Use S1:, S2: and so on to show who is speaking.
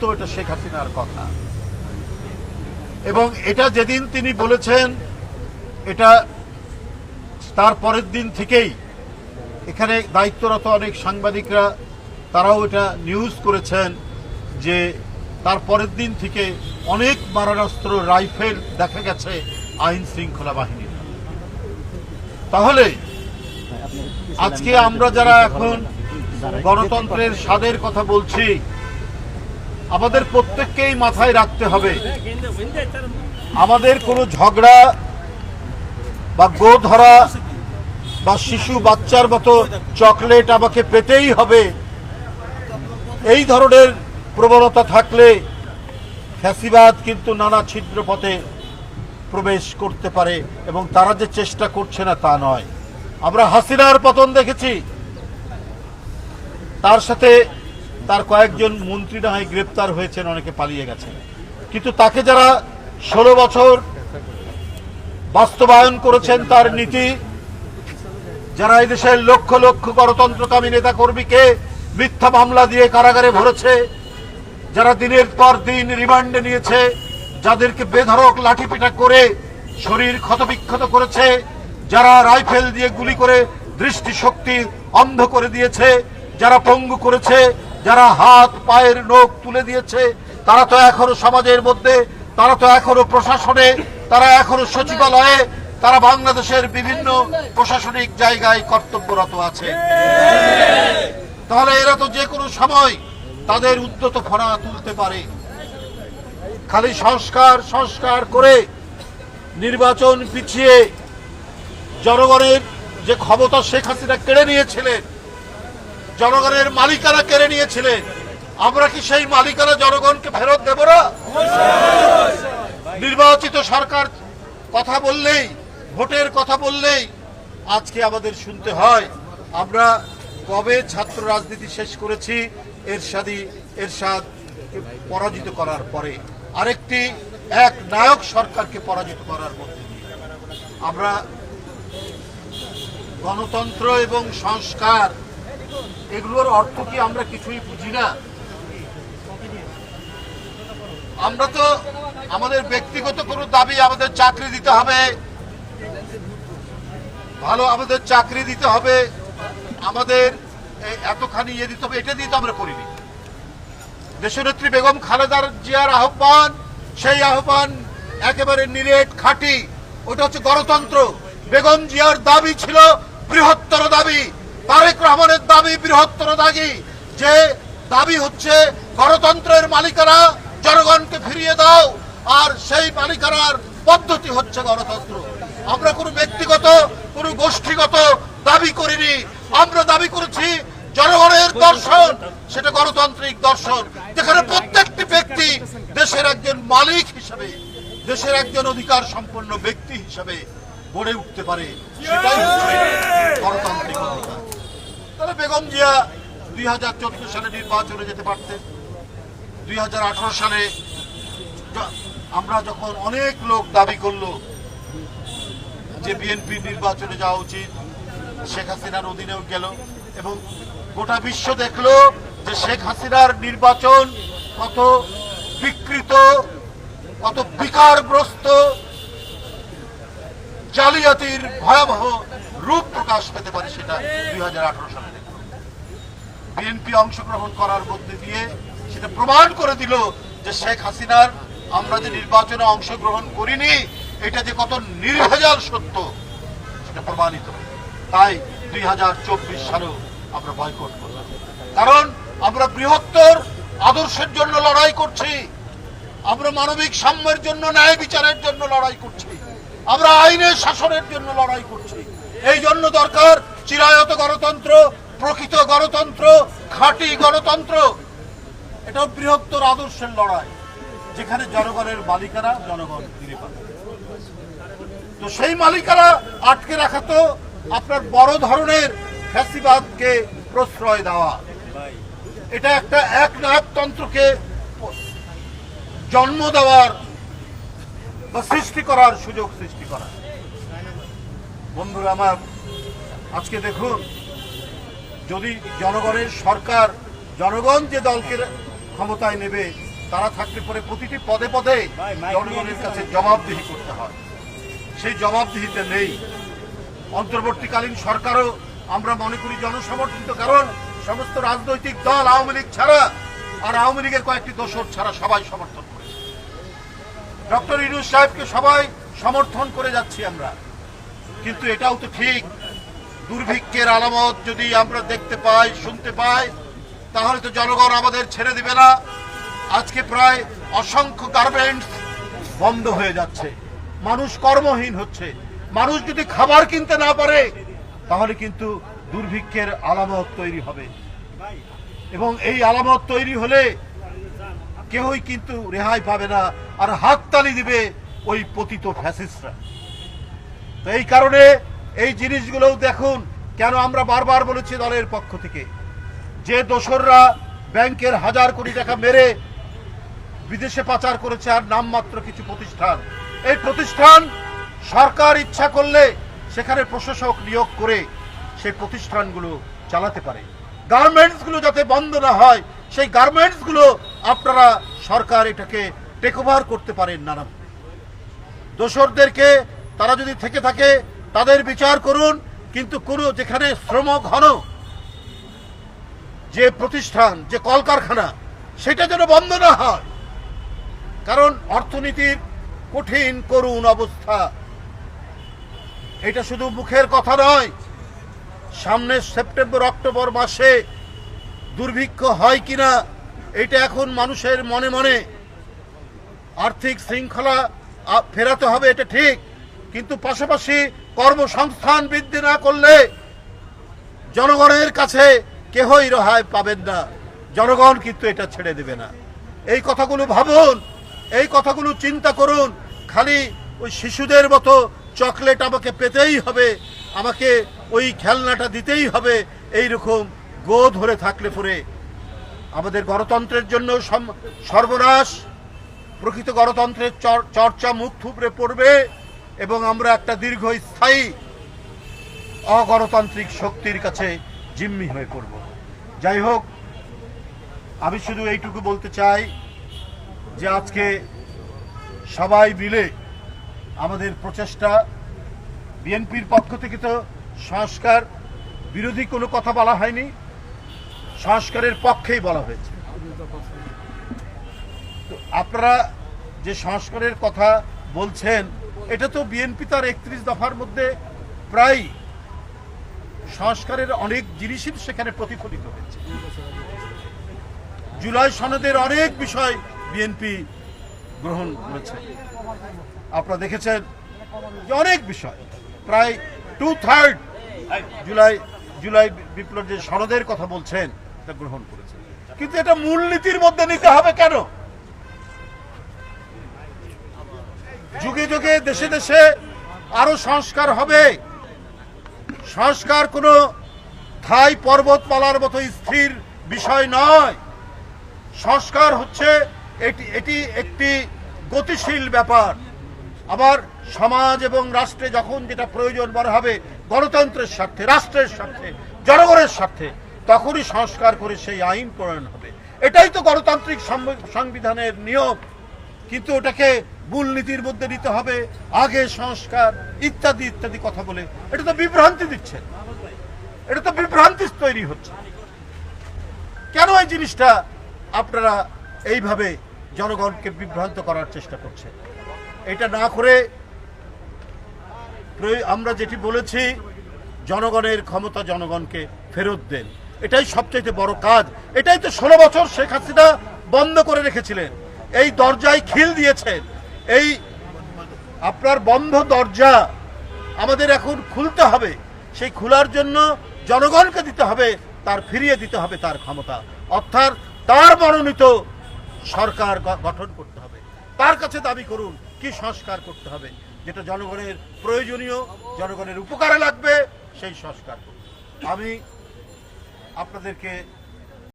S1: সত্য এটা শেখ হাসিনার কথা। এবং এটা যেদিন তিনি বলেছেন, এটা তার পরের দিন থেকেই এখানে দায়িত্বরত অনেক সাংবাদিকরা, তারাও এটা নিউজ করেছেন যে তার পরের দিন থেকে অনেক মারণাস্ত্র, রাইফেল দেখা গেছে আইন শৃঙ্খলা বাহিনীর। তাহলে আজকে আমরা যারা এখন গণতন্ত্রের স্বাদের কথা বলছি আমাদের প্রত্যেককেই মাথায় রাখতে হবে। আমাদের কোনো ঝগড়া বা গো ধরা বা শিশু বাচ্চার মতো চকলেট আমাকে পেতেই হবে। এই ধরনের প্রবণতা থাকলে ফ্যাসিবাদ কিন্তু নানা ছিদ্র পথে প্রবেশ করতে পারে এবং তারা যে চেষ্টা করছে না তা নয়। আমরা হাসিনার পতন দেখেছি। তার সাথে তার কয়েকজন মন্ত্রী না হয় গ্রেপ্তার হয়েছেন, অনেকে পালিয়ে গেছেন। কিন্তু তাকে যারা ষোলো বছর বাস্তবায়ন করেছেন, তার নীতি, যারা এই দেশের লক্ষ লক্ষ গণতন্ত্রকামী নেতা কর্মীকে মিথ্যা মামলা দিয়ে কারাগারে ভরেছে, যারা দিনের পর দিন রিমান্ডে নিয়েছে, যাদেরকে বেধড়ক লাঠিপিটা করে শরীর ক্ষতবিক্ষত করেছে, যারা রাইফেল দিয়ে গুলি করে দৃষ্টিশক্তি অন্ধ করে দিয়েছে, যারা পঙ্গু করেছে যারা হাত, পায়ের নখ তুলে দিয়েছে, তারা তো এখনও সমাজের মধ্যে, তারা তো এখনও প্রশাসনে, তারা এখনও সচিবালয়ে, তারা বাংলাদেশের বিভিন্ন প্রশাসনিক জায়গায় কর্তব্যরত আছে। তাহলে এরা তো যে কোনো সময় তাদের উদ্যত ফনা তুলতে পারে। খালি সংস্কার সংস্কার করে নির্বাচন পিছিয়ে জনগণের যে ক্ষমতা শেখ হাসিনা কেড়ে নিয়েছিলেন জনগণের মালিকানা কেড়ে নিয়েছিলেন। আমরা কি সেই মালিকানা জনগণকে ফেরত দেব না? নির্বাচিত সরকার কথা বললেই, ভোটের কথা বললেই আজকে আমাদের শুনতে হয়। আমরা কবে ছাত্র রাজনীতি শেষ করেছি, এরশাদি এরশাদ পরাজিত করার পরে। আরেকটি, এক নায়ক সরকারকে পরাজিত করার মধ্যে দিয়ে। আমরা গণতন্ত্র এবং সংস্কার এগুলোর অর্থ কি আমরা কিছুই বুঝি না? আমরা তো আমাদের ব্যক্তিগত কোনো দাবি, আমাদের চাকরি দিতে হবে। ভালো আমাদের চাকরি দিতে হবে। আমাদের এতখানি ইয়ে দিতে হবে, এটা দিয়ে তো আমরা করিনি। দেশনেত্রী বেগম খালেদার জিয়ার আহ্বান, সেই আহ্বান একেবারে নিরেট খাঁটি। ওটা হচ্ছে গণতন্ত্র। বেগম জিয়ার দাবি ছিল বৃহত্তর দাবি। তারেক রহমানের দাবি বৃহত্তর দাবি, যে দাবি হচ্ছে গণতন্ত্রের মালিকানা, জনগণকে ফিরিয়ে দাও, আর সেই মালিকানার পদ্ধতি হচ্ছে গণতন্ত্র। আমরা কোনো ব্যক্তিগত, কোনো গোষ্ঠীগত দাবি করিনি। আমরা দাবি করেছি জনগণের দর্শন, সেটা গণতান্ত্রিক দর্শন। যেখানে প্রত্যেকটি ব্যক্তি দেশের একজন মালিক হিসেবে, দেশের একজন অধিকার সম্পন্ন ব্যক্তি হিসেবে গড়ে উঠতে পারে, সেটাই গণতান্ত্রিক অধিকার। তাহলে বেগম জিয়া দুই হাজার চোদ্দ সালে নির্বাচনে যেতে পারতেন। দুই হাজার আঠারো সালে আমরা যখন অনেক লোক দাবি করল যে বিএনপি নির্বাচনে যাওয়া উচিত, শেখ হাসিনার অধীনেও গেল এবং গোটা বিশ্ব দেখল যে শেখ হাসিনার নির্বাচন কত বিকৃত, কত বিকারগ্রস্ত, জালিয়াতির ভয়াবহ রূপ প্রকাশ পেতে পারে সেটা দুই হাজার আঠারো সালে। বিএনপি অংশগ্রহণ করার মধ্যে দিয়ে সেটা প্রমাণ করে দিল যে শেখ হাসিনার আমরা যে নির্বাচনে অংশগ্রহণ করিনি, এটা যে কত নির্ভেজাল সত্য, সেটা প্রমাণিত তাই দুই হাজার চব্বিশ সালেও আমরা বয়কট করলাম। কারণ আমরা বৃহত্তর আদর্শের জন্য লড়াই করছি, আমরা মানবিক সাম্যের জন্য, ন্যায় বিচারের জন্য লড়াই করছি, আমরা আইনের শাসনের জন্য লড়াই করছি এই জন্য দরকার চিরায়ত গণতন্ত্র, প্রকৃত গণতন্ত্র খাঁটি গণতন্ত্র। এটা বৃহত্তর আদর্শের লড়াই, যেখানে জনগণের মালিকারা জনগণ ফিরে পাবে। তো সেই মালিকারা আটকে রাখা তো আপনার বড় ধরনের ফ্যাসিবাদকে প্রশ্রয় দেওয়া। এটা একটা এক নায়কতন্ত্রকে জন্ম দেওয়ার বা সৃষ্টি করার সুযোগ সৃষ্টি করা। বন্ধুরা আমার আজকে দেখুন যদি জনগণের সরকার জনগণ যে দলকে ক্ষমতায় নেবে তারা থাকলে পরে প্রতিটি পদে পদে জনগণের কাছে জবাবদিহি করতে হয়। সেই জবাবদিহিতে নেই। অন্তর্বর্তীকালীন সরকারও আমরা মনে করি জনসমর্থিত কারণ সমস্ত রাজনৈতিক দল আওয়ামী লীগ ছাড়া আর আওয়ামী লীগের কয়েকটি দোষর ছাড়া সবাই সমর্থন করে ডক্টর ইনুজ সাহেবকে সবাই সমর্থন করে যাচ্ছি আমরা। কিন্তু এটাও তো ঠিক। দুর্ভিক্ষের আলামত যদি আমরা দেখতে পাই, শুনতে পাই, তাহলে তো জনগণ আমাদের ছেড়ে দিবে না। আজকে প্রায় অসংখ্য গার্মেন্টস বন্ধ হয়ে যাচ্ছে। মানুষ কর্মহীন হচ্ছে। মানুষ যদি খাবার কিনতে না পারে, তাহলে কিন্তু দুর্ভিক্ষের আলামত তৈরি হবে। এবং এই আলামত তৈরি হলে কেউই কিন্তু রেহাই পাবে না, আর হাততালি দিবে ওই পতিত ফ্যাসিস্টরা তো এই কারণে এই জিনিসগুলোও দেখুন কেন আমরা বারবার বলেছি দলের পক্ষ থেকে। যে দোসররা ব্যাংকের হাজার কোটি টাকা মেরে বিদেশে পাচার করেছে আর নামমাত্র কিছু প্রতিষ্ঠান। এই প্রতিষ্ঠান সরকার ইচ্ছা করলে সেখানে প্রশাসক নিয়োগ করে সেই প্রতিষ্ঠানগুলো চালাতে পারে। গার্মেন্টসগুলো যাতে বন্ধ না হয়, সেই গার্মেন্টসগুলো আপনারা সরকার এটাকে টেকওভার করতে পারেন নানা দোসরদেরকে তারা যদি থেকে থাকে, তাদের বিচার করুন, কিন্তু কোনো যেখানে শ্রম ঘন যে প্রতিষ্ঠান, যে কলকারখানা, সেটা যেন বন্ধ না হয়। কারণ অর্থনীতির কঠিন, করুণ অবস্থা। এটা শুধু মুখের কথা নয়, সামনে সেপ্টেম্বর, অক্টোবর মাসে দুর্ভিক্ষ হয় কিনা, এটা এখন মানুষের মনে মনে আর্থিক শৃঙ্খলা ফেরাতে হবে, এটা ঠিক। কিন্তু পাশাপাশি কর্মসংস্থান বৃদ্ধি না করলে জনগণের কাছে কেহই রেহাই পাবেন না। জনগণ কিন্তু এটা ছেড়ে দেবে না। এই কথাগুলো ভাবুন, এই কথাগুলো চিন্তা করুন, খালি ওই শিশুদের মতো চকলেট আমাকে পেতেই হবে, আমাকে ওই খেলনাটা দিতেই হবে এই রকম গো ধরে থাকলে পরে। আমাদের গণতন্ত্রের জন্য সর্বনাশ, প্রকৃত গণতন্ত্রের চর- চর্চা মুখ থুবড়ে পড়বে। এবং আমরা একটা দীর্ঘস্থায়ী অগণতান্ত্রিক শক্তির কাছে জিম্মি হয়ে পড়ব। যাই হোক, আমি শুধু এইটুকু বলতে চাই যে আজকে সবাই মিলে আমাদের প্রচেষ্টা, বিএনপির পক্ষ থেকে তো সংস্কার বিরোধী কোনো কথা বলা হয়নি, সংস্কারের পক্ষেই বলা হয়েছে। তো আপনারা যে সংস্কারের কথা বলছেন এটা তো বিএনপি তার একত্রিশ দফার মধ্যে প্রায় সংস্কারের অনেক জিনিসই সেখানে প্রতিফলিত হয়েছে। জুলাই সনদের অনেক বিষয় বিএনপি গ্রহণ করেছে। আপনারা দেখেছেন যে অনেক বিষয়। প্রায় টু থার্ড জুলাই জুলাই বিপ্লব যে সনদের কথা বলছেন তা গ্রহণ করেছে। কিন্তু এটা মূলনীতির মধ্যে নিতে হবে কেন? যুগে যুগে দেশে দেশে আরও সংস্কার হবে। সংস্কার কোনো থাই পর্বতমালার মতো স্থির বিষয় নয়। সংস্কার হচ্ছে এটি এটি একটি গতিশীল ব্যাপার। আবার সমাজ এবং রাষ্ট্রে যখন যেটা প্রয়োজন মনে হবে গণতন্ত্রের স্বার্থে, রাষ্ট্রের স্বার্থে, জনগণের স্বার্থে, তখনই সংস্কার করে সেই আইন প্রণয়ন হবে। এটাই তো গণতান্ত্রিক সংবিধানের নিয়ম। কিন্তু ওটাকে মূলনীতির মধ্যে নিতে হবে, আগে সংস্কার, ইত্যাদি ইত্যাদি কথা বলে। এটা তো বিভ্রান্তি দিচ্ছে। এটা তো বিভ্রান্তি তৈরি হচ্ছে। কেন এই জিনিসটা আপনারা এইভাবে জনগণকে বিভ্রান্ত করার চেষ্টা করছেন এটা না করে আমরা যেটি বলেছি, জনগণের ক্ষমতা জনগণকে ফেরত দেন। এটাই সবচাইতে বড় কাজ। এটাই তো ষোলো বছর শেখ হাসিনা বন্ধ করে রেখেছিলেন। এই দরজায় খিল দিয়েছেন। এই আপনার বন্ধ দরজা আমাদের এখন খুলতে হবে। সেই খোলার জন্য জনগণকে দিতে হবে, তার ফিরিয়ে দিতে হবে তার ক্ষমতা। অর্থাৎ তার মনোনীত সরকার গঠন করতে হবে। তার কাছে দাবি করুন, কি সংস্কার করতে হবে। যেটা জনগণের প্রয়োজনীয়, জনগণের উপকারে লাগবে, সেই সংস্কার আমি আপনাদেরকে